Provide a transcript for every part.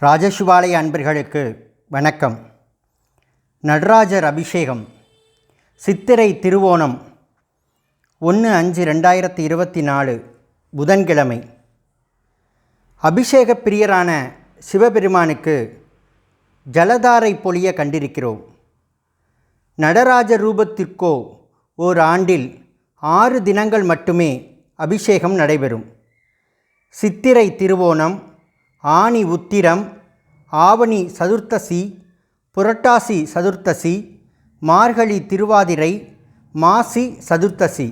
ராஜசுவாலய அன்பர்களுக்கு வணக்கம். நடராஜர் அபிஷேகம் சித்திரை திருவோணம் ஒன்று அஞ்சு ரெண்டாயிரத்தி இருபத்தி நாலு புதன்கிழமை. அபிஷேக பிரியரான சிவபெருமானுக்கு ஜலதாரை பொழிய கண்டிருக்கிறோம். நடராஜ ரூபத்திற்கோ ஓர் ஆண்டில் ஆறு தினங்கள் மட்டுமே அபிஷேகம் நடைபெறும். சித்திரை திருவோணம் ஆனி உத்திரம் ஆவணி சதுர்த்தசி புரட்டாசி சதுர்த்தசி மார்கழி திருவாதிரை மாசி சதுர்த்தசி.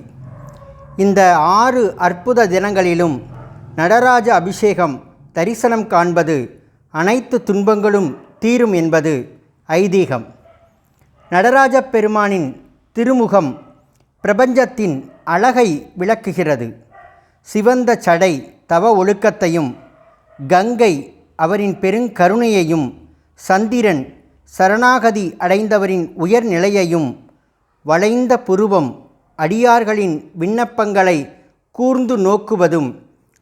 இந்த ஆறு அற்புத தினங்களிலும் நடராஜ அபிஷேகம் தரிசனம் காண்பது அனைத்து துன்பங்களும் தீரும் என்பது ஐதீகம். நடராஜ பெருமானின் திருமுகம் பிரபஞ்சத்தின் அழகை விளக்குகிறது. சிவந்த சடை தவ ஒழுக்கத்தையும் கங்கை அவரின் பெருங்கருணையையும் சந்திரன் சரணாகதி அடைந்தவரின் உயர்நிலையையும் வளைந்த புருவம் அடியார்களின் விண்ணப்பங்களை கூர்ந்து நோக்குவதும்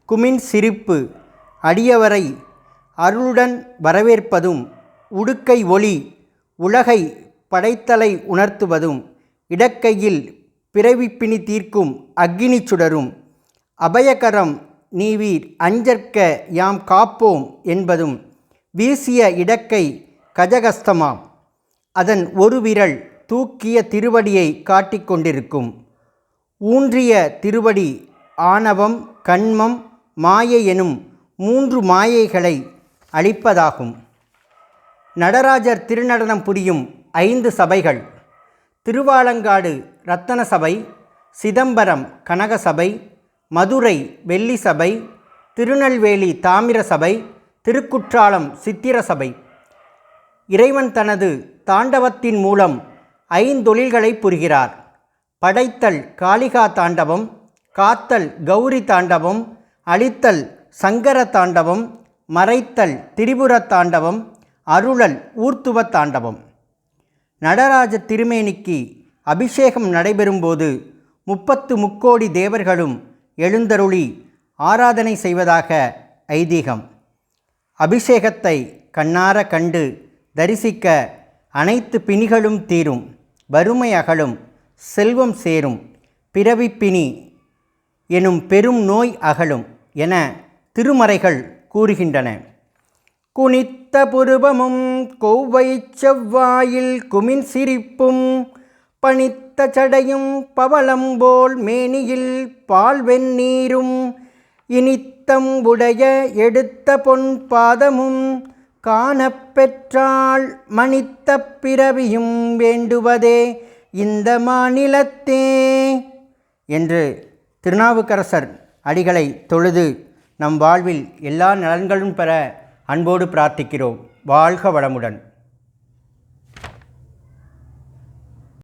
குமின் சிரிப்பு அடியவரை அருளுடன் வரவேற்பதும் உடுக்கை ஒளி உலகை படைத்தலை உணர்த்துவதும் இடக்கையில் பிறவிப்பிணி தீர்க்கும் அக்னி சுடரும் அபயகரம் நீவீர் அஞ்சற்க யாம் காப்போம் என்பதும் வீசிய இடக்கை கஜகஸ்தமாம். அதன் ஒரு விரல் தூக்கிய திருவடியை காட்டிக்கொண்டிருக்கும் ஊன்றிய திருவடி ஆணவம் கண்மம் மாயை எனும் மூன்று மாயைகளை அளிப்பதாகும் நடராஜர் திருநடனம் புரியும் ஐந்து சபைகள். திருவாலங்காடு ரத்தன சபை சிதம்பரம் கனக சபை மதுரை வெள்ளி சபை திருநெல்வேலி தாமிர சபை திருக்குற்றாலம் சித்திர சபை. இறைவன் தனது தாண்டவத்தின் மூலம் ஐந்தொழில்களை புரிகிறார். படைத்தல் காளிகா தாண்டவம் காத்தல் கௌரி தாண்டவம் அழித்தல் சங்கர தாண்டவம் மறைத்தல் திரிபுர தாண்டவம் அருளல் ஊர்த்துவ தாண்டவம். நடராஜ திருமேனிக்கு அபிஷேகம் நடைபெறும்போது முப்பத்து முக்கோடி தேவர்களும் எழுந்தருளி ஆராதனை செய்வதாக ஐதீகம். அபிஷேகத்தை கண்ணார கண்டு தரிசிக்க அனைத்து பிணிகளும் தீரும் வறுமை அகலும் செல்வம் சேரும் பிறவிப்பிணி எனும் பெரும் நோய் அகலும் என திருமறைகள் கூறுகின்றன. குனித்த புருவமும் கொவ்வை செவ்வாயில் குமின் சிரிப்பும் பழுத்த சடையும் பவளம்போல் மேனியில் பால் வெந்நீரும் இனித்தம் உடைய எடுத்த பொன் பாதமும் காணப்பெற்றால் மணித்த பிறவியும் வேண்டுவதே இந்த மாநிலத்தே என்று திருநாவுக்கரசர் அடிகளை தொழுது நம் வாழ்வில் எல்லா நலன்களும் பெற அன்போடு பிரார்த்திக்கிறோம். வாழ்க வளமுடன்.